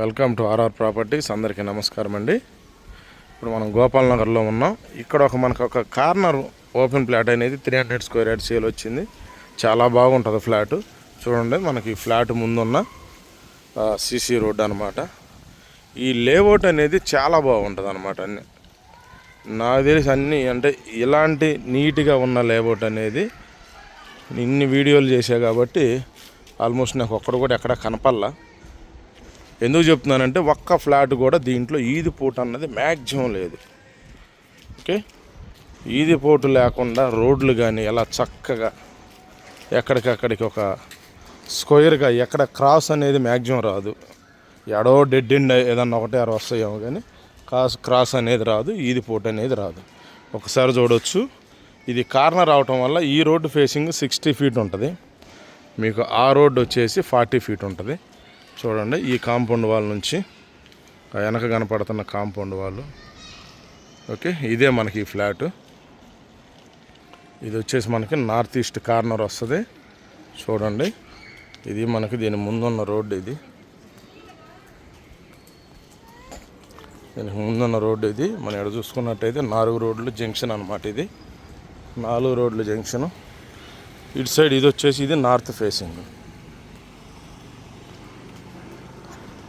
Welcome to RR properties. అందరికీ నమస్కారం అండి. ఇప్పుడు మనం గోపాల్ నగర్లో ఉన్నాం. ఇక్కడ ఒక మనకు ఒక కార్నర్ ఓపెన్ ఫ్లాట్ అనేది three hundred square yard sale వచ్చింది. చాలా బాగుంటుంది ఫ్లాట్. చూడండి మనకి ఈ ఫ్లాట్ ముందున్న సీసీ రోడ్ అనమాట ఈ లేఅవుట్ అనేది చాలా బాగుంటుంది అనమాట అన్ని. నాకు తెలిసి అన్నీ అంటే ఇలాంటి నీట్గా ఉన్న లేఅవుట్ అనేది ఇన్ని వీడియోలు చేసా కాబట్టి ఆల్మోస్ట్ నాకు ఒక్కడు కూడా ఎక్కడ కనపల్లా ఎందుకు చెప్తున్నానంటే ఒక్క ఫ్లాట్ కూడా దీంట్లో ఈది పోటు అన్నది మ్యాక్సిమం లేదు. ఓకే? ఈది పోటు లేకుండా రోడ్లు కానీ ఎలా చక్కగా ఎక్కడికక్కడికి ఒక స్క్వేర్గా ఎక్కడ క్రాస్ అనేది మ్యాక్సిమం రాదు. ఎడో డెడ్ ఎండ్ ఏదన్నా ఒకటే అర వస్తాయేమో కానీ క్రాస్ క్రాస్ అనేది రాదు ఈది పోటు అనేది రాదు. ఒకసారి చూడవచ్చు ఇది కార్నర్ అవటం వల్ల ఈ రోడ్డు ఫేసింగ్ సిక్స్టీ ఫీట్ ఉంటుంది. మీకు ఆ రోడ్డు వచ్చేసి ఫార్టీ ఫీట్ ఉంటుంది. చూడండి ఈ కాంపౌండ్ వాల్ నుంచి వెనక కనపడుతున్న కాంపౌండ్ వాళ్ళు ఓకే ఇదే మనకి ఈ ఫ్లాట్. ఇది వచ్చేసి మనకి నార్త్ ఈస్ట్ కార్నర్ వస్తుంది. చూడండి ఇది మనకి దీని ముందున్న రోడ్డు ఇది. దీనికి ముందున్న రోడ్డు ఇది. మనం ఇక్కడ చూసుకున్నట్టయితే నాలుగు రోడ్లు జంక్షన్ అనమాట ఇది. నాలుగు రోడ్లు జంక్షన్. ఇటు సైడ్ ఇది వచ్చేసి ఇది నార్త్ ఫేసింగ్.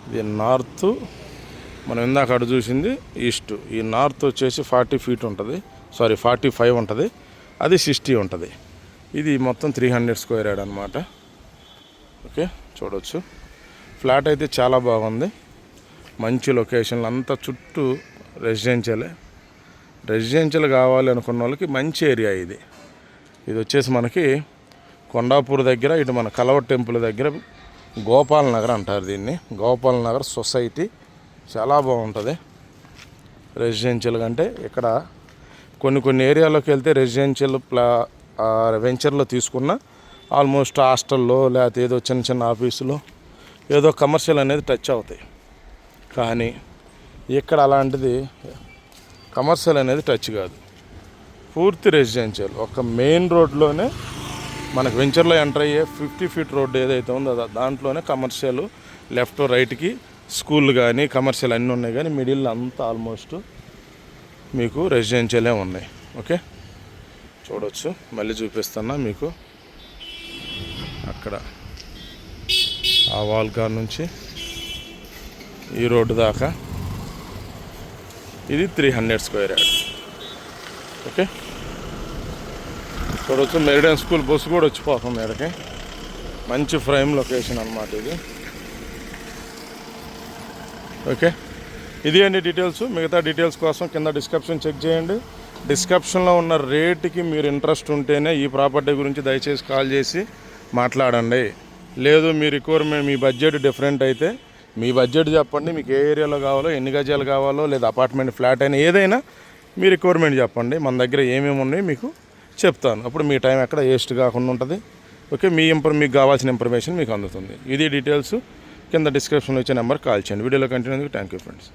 ఇది నార్త్ మనం ఇందాక అటు చూసింది ఈస్ట్. ఈ నార్త్ వచ్చేసి ఫార్టీ ఫీట్ ఉంటుంది. సారీ ఫార్టీ ఫైవ్ ఉంటుంది. అది సిక్స్టీ ఉంటుంది. ఇది మొత్తం త్రీ హండ్రెడ్ స్క్వేర్ యార్డ్ అనమాట ఓకే చూడవచ్చు ఫ్లాట్ అయితే చాలా బాగుంది. మంచి లొకేషన్లు. అంతా చుట్టూ రెసిడెన్షియలే. రెసిడెన్షియల్ కావాలి అనుకున్న వాళ్ళకి మంచి ఏరియా ఇది. ఇది వచ్చేసి మనకి కొండాపూర్ దగ్గర ఇటు మన కలవ టెంపుల్ దగ్గర గోపాల్ నగర్ అంటారు దీన్ని. గోపాల్ నగర్ సొసైటీ చాలా బాగుంటుంది. రెసిడెన్షియల్ అంటే ఇక్కడ కొన్ని కొన్ని ఏరియాలోకి వెళ్తే రెసిడెన్షియల్ ప్లా వెంచర్లో తీసుకున్న ఆల్మోస్ట్ హాస్టల్లో లేకపోతే ఏదో చిన్న చిన్న ఆఫీసులో ఏదో కమర్షియల్ అనేది టచ్ అవుతాయి. కానీ ఇక్కడ అలాంటిది కమర్షియల్ అనేది టచ్ కాదు. పూర్తి రెసిడెన్షియల్. ఒక మెయిన్ రోడ్లోనే మనకు వెంచర్లో ఎంటర్ అయ్యే ఫిఫ్టీ ఫీట్ రోడ్ ఏదైతే ఉందో దాంట్లోనే కమర్షియల్ లెఫ్ట్ రైట్కి స్కూల్ కానీ కమర్షియల్ అన్నీ ఉన్నాయి కానీ మిడిల్ అంతా ఆల్మోస్ట్ మీకు రెసిడెన్షియలే ఉన్నాయి. ఓకే? చూడవచ్చు మళ్ళీ చూపిస్తున్నా మీకు. అక్కడ ఆ వాల్ కార్ నుంచి ఈ రోడ్డు దాకా. ఇది three hundred square yard. Okay? ఇక్కడ వచ్చి మెరిడియన్ స్కూల్ బస్సు కూడా వచ్చిపోతుంది ఇక్కడికి మంచి ఫ్రేమ్ లొకేషన్ అనమాట ఇది. ఓకే. ఇది అండి డీటెయిల్స్? మిగతా డీటెయిల్స్ కోసం కింద డిస్క్రిప్షన్ చెక్ చేయండి. డిస్క్రిప్షన్లో ఉన్న రేటుకి మీరు ఇంట్రెస్ట్ ఉంటేనే ఈ ప్రాపర్టీ గురించి దయచేసి కాల్ చేసి మాట్లాడండి. లేదు మీ రిక్వైర్మెంట్ మీ బడ్జెట్ డిఫరెంట్ అయితే మీ బడ్జెట్ చెప్పండి మీకు ఏ ఏరియాలో కావాలో ఎన్ని గజాలు కావాలో లేదా అపార్ట్మెంట్ ఫ్లాట్ అయినా ఏదైనా మీ రిక్వైర్మెంట్ చెప్పండి. మన దగ్గర ఏమేమి ఉన్నాయి మీకు చెప్తాను. అప్పుడు మీ టైం ఎక్కడ వేస్ట్ కాకుండా ఉంటుంది. ఓకే మీ ఇంపర్ మీకు కావాల్సిన ఇన్ఫర్మేషన్ మీకు అందుతుంది. ఇది డీటెయిల్స్ కింద డిస్క్రిప్షన్లో ఇచ్చే నెంబర్ కాల్ చేయండి. వీడియోలో కంటిన్యూ థ్యాంక్ యూ ఫ్రెండ్స్.